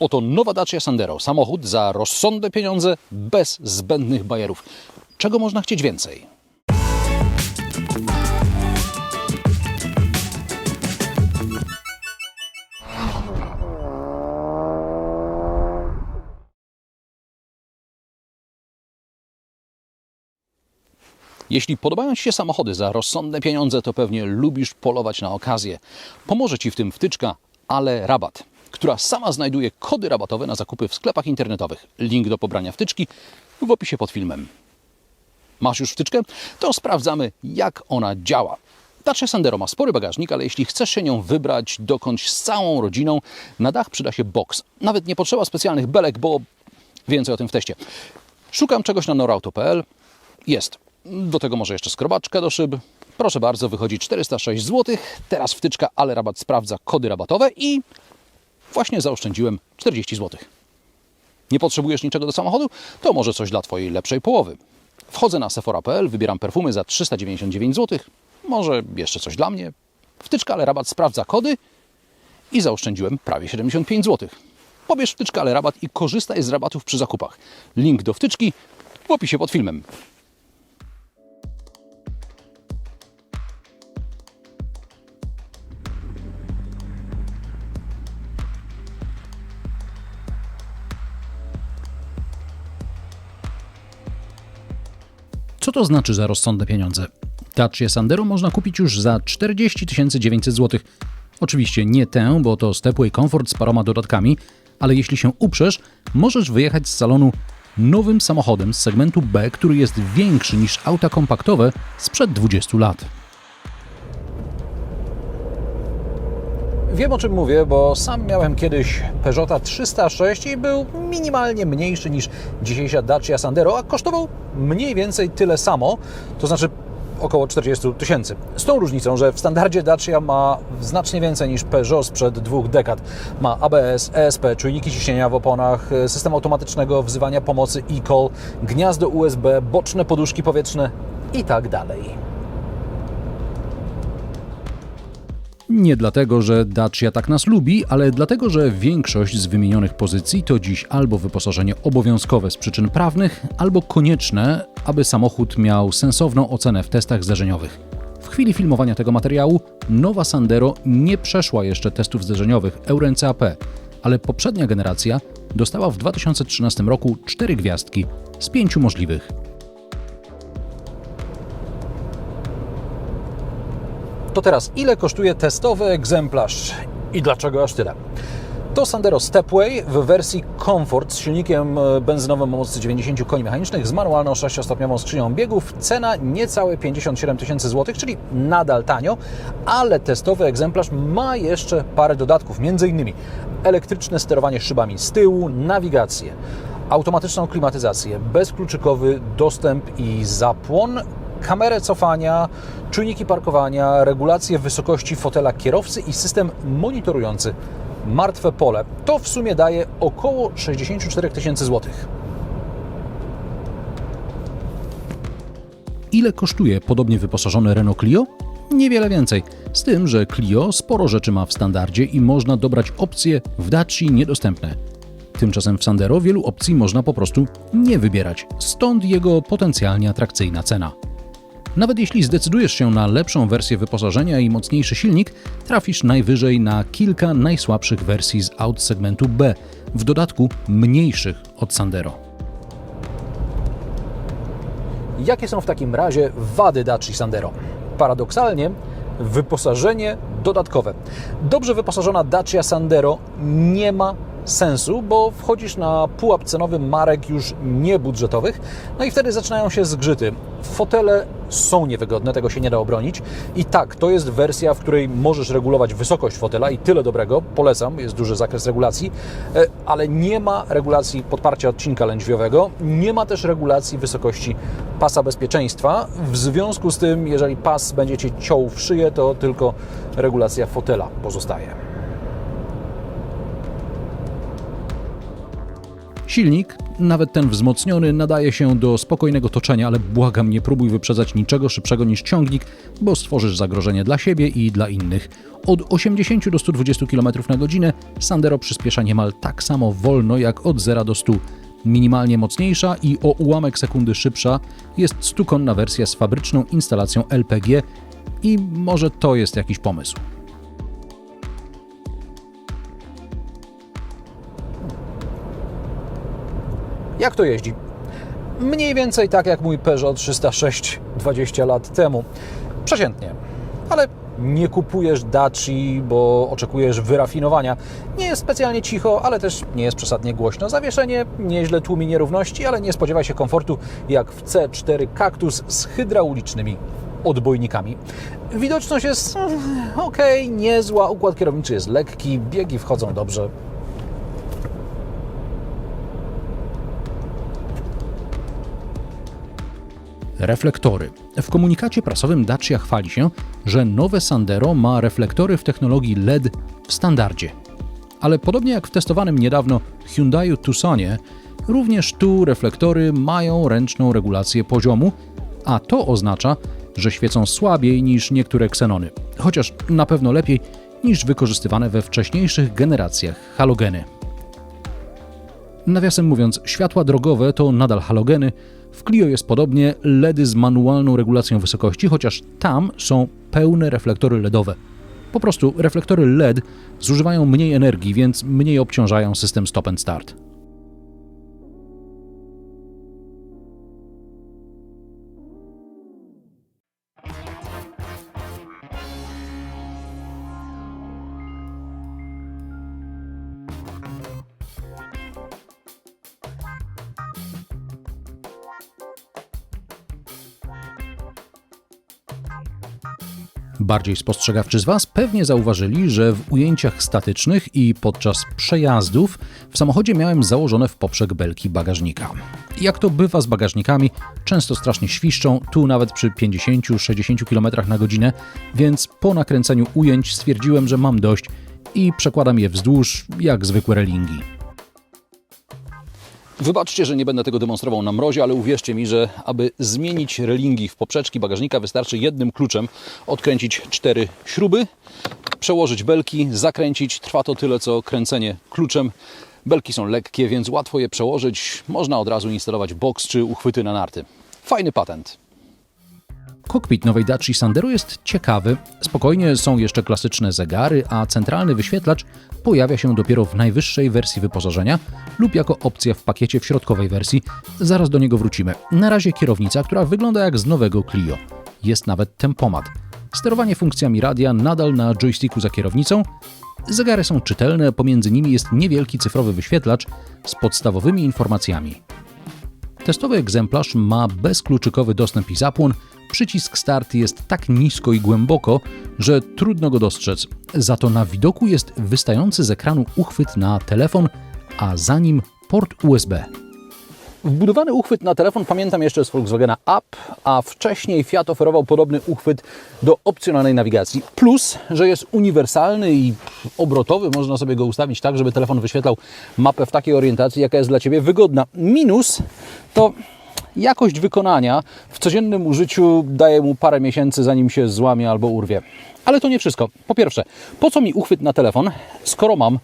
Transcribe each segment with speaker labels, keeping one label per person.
Speaker 1: Oto nowa Dacia Sandero. Samochód za rozsądne pieniądze, bez zbędnych bajerów. Czego można chcieć więcej? Jeśli podobają Ci się samochody za rozsądne pieniądze, to pewnie lubisz polować na okazję. Pomoże Ci w tym wtyczka Ale Rabat, która sama znajduje kody rabatowe na zakupy w sklepach internetowych. Link do pobrania wtyczki w opisie pod filmem. Masz już wtyczkę? To sprawdzamy, jak ona działa. Dacia Sandero ma spory bagażnik, ale jeśli chcesz się nią wybrać dokądś z całą rodziną, na dach przyda się box. Nawet nie potrzeba specjalnych belek, bo więcej o tym w teście. Szukam czegoś na norauto.pl. Jest. Do tego może jeszcze skrobaczka do szyb. Proszę bardzo, wychodzi 406 zł. Teraz wtyczka, ale rabat sprawdza kody rabatowe i właśnie zaoszczędziłem 40 zł. Nie potrzebujesz niczego do samochodu? To może coś dla Twojej lepszej połowy. Wchodzę na sephora.pl, wybieram perfumy za 399 zł. Może jeszcze coś dla mnie. Wtyczka, ale rabat sprawdza kody i zaoszczędziłem prawie 75 zł. Pobierz wtyczkę, ale rabat i korzystaj z rabatów przy zakupach. Link do wtyczki w opisie pod filmem. Co to znaczy za rozsądne pieniądze? Dacia Sandero można kupić już za 40 900 zł. Oczywiście nie tę, bo to Stepway Comfort z paroma dodatkami, ale jeśli się uprzesz, możesz wyjechać z salonu nowym samochodem z segmentu B, który jest większy niż auta kompaktowe sprzed 20 lat. Wiem o czym mówię, bo sam miałem kiedyś Peugeota 306 i był minimalnie mniejszy niż dzisiejsza Dacia Sandero, a kosztował mniej więcej tyle samo, to znaczy około 40 tysięcy. Z tą różnicą, że w standardzie Dacia ma znacznie więcej niż Peugeot sprzed dwóch dekad. Ma ABS, ESP, czujniki ciśnienia w oponach, system automatycznego wzywania pomocy e-call, gniazdo USB, boczne poduszki powietrzne i tak dalej. Nie dlatego, że Dacia tak nas lubi, ale dlatego, że większość z wymienionych pozycji to dziś albo wyposażenie obowiązkowe z przyczyn prawnych, albo konieczne, aby samochód miał sensowną ocenę w testach zderzeniowych. W chwili filmowania tego materiału nowa Sandero nie przeszła jeszcze testów zderzeniowych Euro NCAP, ale poprzednia generacja dostała w 2013 roku 4 gwiazdki z 5 możliwych. To teraz, ile kosztuje testowy egzemplarz i dlaczego aż tyle? To Sandero Stepway w wersji Comfort z silnikiem e, benzynowym o mocy 90 koni mechanicznych z manualną 6-stopniową skrzynią biegów. Cena niecałe 57 tysięcy złotych, czyli nadal tanio, ale testowy egzemplarz ma jeszcze parę dodatków, m.in. elektryczne sterowanie szybami z tyłu, nawigację, automatyczną klimatyzację, bezkluczykowy dostęp i zapłon, kamerę cofania, czujniki parkowania, regulację wysokości fotela kierowcy i system monitorujący martwe pole. To w sumie daje około 64 tysięcy złotych. Ile kosztuje podobnie wyposażony Renault Clio? Niewiele więcej. Z tym, że Clio sporo rzeczy ma w standardzie i można dobrać opcje w Daci niedostępne. Tymczasem w Sandero wielu opcji można po prostu nie wybierać, stąd jego potencjalnie atrakcyjna cena. Nawet jeśli zdecydujesz się na lepszą wersję wyposażenia i mocniejszy silnik, trafisz najwyżej na kilka najsłabszych wersji z aut segmentu B, w dodatku mniejszych od Sandero. Jakie są w takim razie wady Dacia Sandero? Paradoksalnie, wyposażenie dodatkowe. Dobrze wyposażona Dacia Sandero nie ma sensu, bo wchodzisz na pułap cenowy marek już niebudżetowych, no i wtedy zaczynają się zgrzyty. Fotele są niewygodne, tego się nie da obronić. I tak, to jest wersja, w której możesz regulować wysokość fotela i tyle dobrego, polecam, jest duży zakres regulacji, e, ale nie ma regulacji podparcia odcinka lędźwiowego, nie ma też regulacji wysokości pasa bezpieczeństwa. W związku z tym, jeżeli pas będzie Cię ciął w szyję, to tylko regulacja fotela pozostaje. Silnik, nawet ten wzmocniony, nadaje się do spokojnego toczenia, ale błagam, nie próbuj wyprzedzać niczego szybszego niż ciągnik, bo stworzysz zagrożenie dla siebie i dla innych. Od 80 do 120 km na godzinę Sandero przyspiesza niemal tak samo wolno jak od 0 do 100. Minimalnie mocniejsza i o ułamek sekundy szybsza jest stukonna wersja z fabryczną instalacją LPG i może to jest jakiś pomysł.
Speaker 2: Jak to jeździ? Mniej więcej tak jak mój Peugeot 306 20 lat temu. Przeciętnie. Ale nie kupujesz Daci, bo oczekujesz wyrafinowania. Nie jest specjalnie cicho, ale też nie jest przesadnie głośno. Zawieszenie nieźle tłumi nierówności, ale nie spodziewaj się komfortu jak w C4 Cactus z hydraulicznymi odbojnikami. Widoczność jest mm, ok, niezła, układ kierowniczy jest lekki, biegi wchodzą dobrze.
Speaker 1: Reflektory. W komunikacie prasowym Dacia chwali się, że nowe Sandero ma reflektory w technologii LED w standardzie. Ale podobnie jak w testowanym niedawno Hyundai Tucsonie, również tu reflektory mają ręczną regulację poziomu, a to oznacza, że świecą słabiej niż niektóre ksenony, chociaż na pewno lepiej niż wykorzystywane we wcześniejszych generacjach halogeny. Nawiasem mówiąc, światła drogowe to nadal halogeny. W Clio jest podobnie, LEDy z manualną regulacją wysokości, chociaż tam są pełne reflektory LEDowe. Po prostu reflektory LED zużywają mniej energii, więc mniej obciążają system stop and start. Bardziej spostrzegawczy z Was pewnie zauważyli, że w ujęciach statycznych i podczas przejazdów w samochodzie miałem założone w poprzek belki bagażnika. Jak to bywa z bagażnikami, często strasznie świszczą, tu nawet przy 50-60 km na godzinę, więc po nakręceniu ujęć stwierdziłem, że mam dość i przekładam je wzdłuż jak zwykłe relingi. Wybaczcie, że nie będę tego demonstrował na mrozie, ale uwierzcie mi, że aby zmienić relingi w poprzeczki bagażnika wystarczy jednym kluczem odkręcić cztery śruby, przełożyć belki, zakręcić. Trwa to tyle co kręcenie kluczem. Belki są lekkie, więc łatwo je przełożyć. Można od razu instalować boks czy uchwyty na narty. Fajny patent. Kokpit nowej Dacia Sandero jest ciekawy. Spokojnie są jeszcze klasyczne zegary, a centralny wyświetlacz pojawia się dopiero w najwyższej wersji wyposażenia lub jako opcja w pakiecie w środkowej wersji. Zaraz do niego wrócimy. Na razie kierownica, która wygląda jak z nowego Clio. Jest nawet tempomat. Sterowanie funkcjami radia nadal na joysticku za kierownicą. Zegary są czytelne, pomiędzy nimi jest niewielki cyfrowy wyświetlacz z podstawowymi informacjami. Testowy egzemplarz ma bezkluczykowy dostęp i zapłon. Przycisk start jest tak nisko i głęboko, że trudno go dostrzec. Za to na widoku jest wystający z ekranu uchwyt na telefon, a za nim port USB. Wbudowany uchwyt na telefon pamiętam jeszcze z Volkswagena Up, a wcześniej Fiat oferował podobny uchwyt do opcjonalnej nawigacji. Plus, że jest uniwersalny i obrotowy, można sobie go ustawić tak, żeby telefon wyświetlał mapę w takiej orientacji, jaka jest dla Ciebie wygodna. Minus to jakość wykonania w codziennym użyciu daje mu parę miesięcy, zanim się złamie albo urwie. Ale to nie wszystko. Po pierwsze, po co mi uchwyt na telefon, skoro mam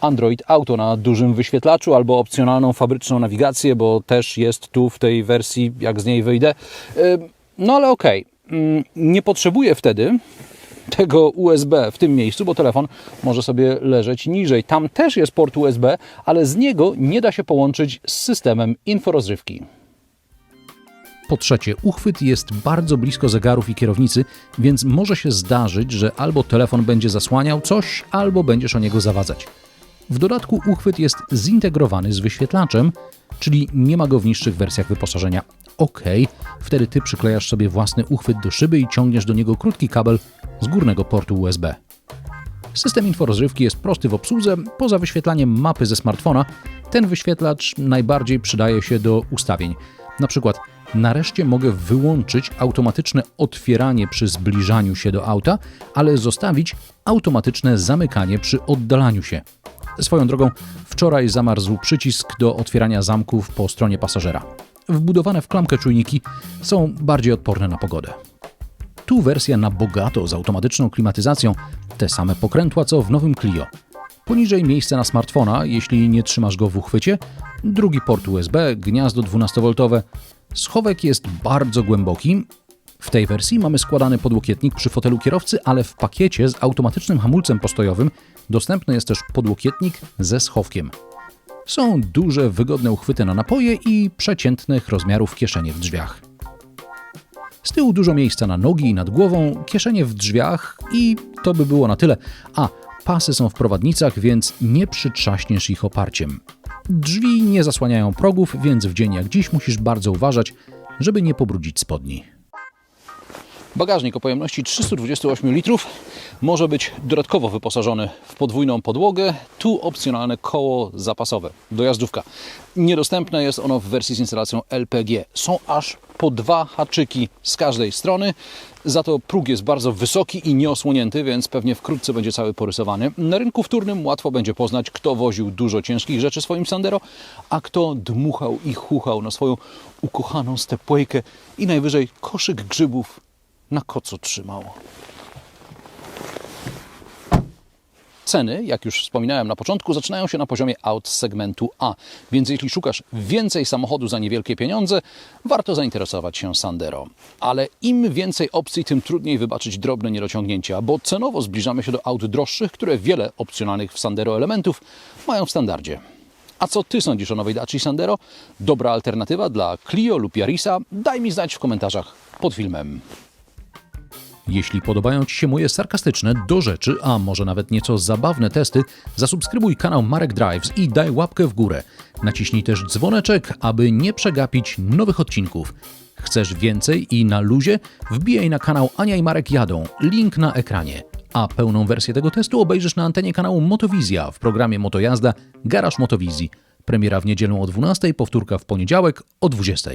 Speaker 1: Android Auto na dużym wyświetlaczu albo opcjonalną fabryczną nawigację, bo też jest tu w tej wersji, jak z niej wyjdę. No ale okej, Ym, nie potrzebuję wtedy tego USB w tym miejscu, bo telefon może sobie leżeć niżej. Tam też jest port USB, ale z niego nie da się połączyć z systemem inforozrywki. Po trzecie, uchwyt jest bardzo blisko zegarów i kierownicy, więc może się zdarzyć, że albo telefon będzie zasłaniał coś, albo będziesz o niego zawadzać. W dodatku uchwyt jest zintegrowany z wyświetlaczem, czyli nie ma go w niższych wersjach wyposażenia. Ok, wtedy ty przyklejasz sobie własny uchwyt do szyby i ciągniesz do niego krótki kabel z górnego portu USB. System inforozrywki jest prosty w obsłudze. Poza wyświetlaniem mapy ze smartfona, ten wyświetlacz najbardziej przydaje się do ustawień. Na przykład, nareszcie mogę wyłączyć automatyczne otwieranie przy zbliżaniu się do auta, ale zostawić automatyczne zamykanie przy oddalaniu się. Swoją drogą, wczoraj zamarzł przycisk do otwierania zamków po stronie pasażera. Wbudowane w klamkę czujniki są bardziej odporne na pogodę. Tu wersja na bogato z automatyczną klimatyzacją, te same pokrętła co w nowym Clio. Poniżej miejsce na smartfona, jeśli nie trzymasz go w uchwycie, drugi port USB, gniazdo 12V. Schowek jest bardzo głęboki. W tej wersji mamy składany podłokietnik przy fotelu kierowcy, ale w pakiecie z automatycznym hamulcem postojowym dostępny jest też podłokietnik ze schowkiem. Są duże, wygodne uchwyty na napoje i przeciętnych rozmiarów kieszenie w drzwiach. Z tyłu dużo miejsca na nogi i nad głową, kieszenie w drzwiach i to by było na tyle. A, pasy są w prowadnicach, więc nie przytrzaśniesz ich oparciem. Drzwi nie zasłaniają progów, więc w dzień jak dziś musisz bardzo uważać, żeby nie pobrudzić spodni. Bagażnik o pojemności 328 litrów może być dodatkowo wyposażony w podwójną podłogę, tu opcjonalne koło zapasowe, dojazdówka. Niedostępne jest ono w wersji z instalacją LPG. Są aż po dwa haczyki z każdej strony, za to próg jest bardzo wysoki i nieosłonięty, więc pewnie wkrótce będzie cały porysowany. Na rynku wtórnym łatwo będzie poznać, kto woził dużo ciężkich rzeczy swoim Sandero, a kto dmuchał i chuchał na swoją ukochaną stepwaykę i najwyżej koszyk grzybów na kocu trzymał. Ceny, jak już wspominałem na początku, zaczynają się na poziomie aut segmentu A, więc jeśli szukasz więcej samochodu za niewielkie pieniądze, warto zainteresować się Sandero. Ale im więcej opcji, tym trudniej wybaczyć drobne niedociągnięcia, bo cenowo zbliżamy się do aut droższych, które wiele opcjonalnych w Sandero elementów mają w standardzie. A co Ty sądzisz o nowej Dacia Sandero? Dobra alternatywa dla Clio lub Yarisa? Daj mi znać w komentarzach pod filmem. Jeśli podobają Ci się moje sarkastyczne, do rzeczy, a może nawet nieco zabawne testy, zasubskrybuj kanał Marek Drives i daj łapkę w górę. Naciśnij też dzwoneczek, aby nie przegapić nowych odcinków. Chcesz więcej i na luzie? Wbijaj na kanał Ania i Marek jadą, link na ekranie. A pełną wersję tego testu obejrzysz na antenie kanału Motowizja w programie Motojazda Garaż Motowizji. Premiera w niedzielę o 12, powtórka w poniedziałek o 20.